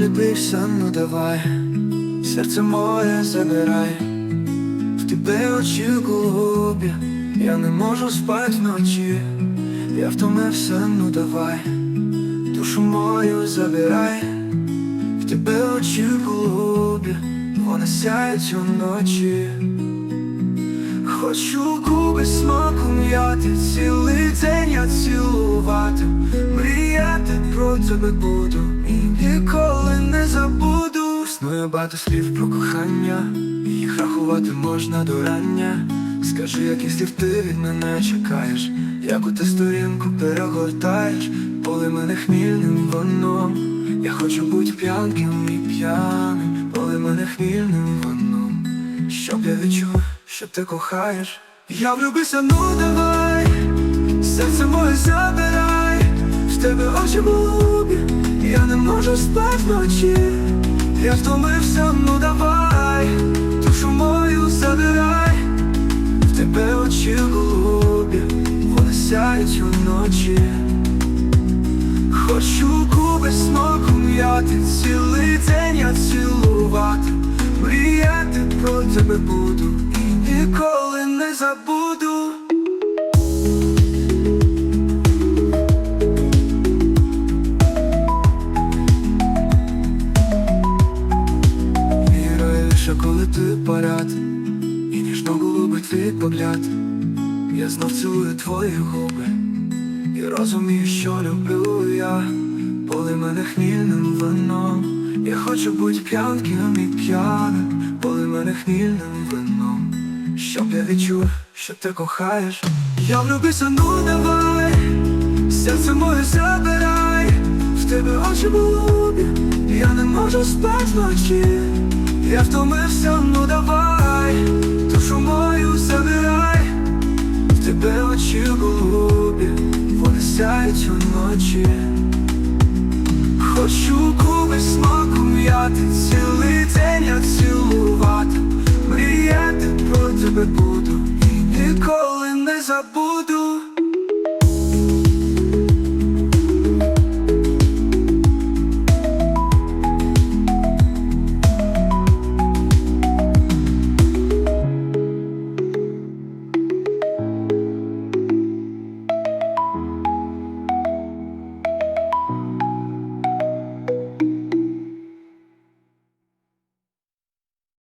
полюбився, ну давай, серце моє забирай, в тебе очі голубі, я не можу спати вночі, я втомився, ну давай, душу мою забирай, в тебе очі голубі, вони сяють уночі. Хочу губи смаком м'яти, цілий день я цілувати, мріяти про тебе буду і ніколи. Існує багато слів про кохання, їх рахувати можна до рання. Скажи, які слів ти від мене чекаєш, яку ти сторінку перегортаєш, поли мене хмільним вином. Я хочу бути п'янким і п'яним, поли мене хмільним вином. Щоб я відчув, що ти кохаєш Я влюбився, ну давай Серце моє забирай В тебе очі голубі Я не можу спати вночі Я втомився, ну давай Душу мою забирай. В тебе очі голубі Вони сяють уночі. Хочу губи смоком м'яти Цілий день я цілувати. Мріяти про тебе буду І ніколи не забуду коли ти поряд І ніжно голубить твій погляд Я знов цілую твої губи і розумію, що люблю я, поли мене хмільним вином. Я хочу бути п'янким і п'яним, поли мене хмільним вином. Щоб я відчув, що ти кохаєш. Я влюбився, ну давай, серце моє забирай, в тебе очі голубі, я не можу спати вночі. Я втомився, ну давай, душу мою забирай, в тебе очі голубі, вони сяють уночі. Хочу куби смаку м'яти, цілий день я цілувати, мріяти про тебе буду ніколи не забуду.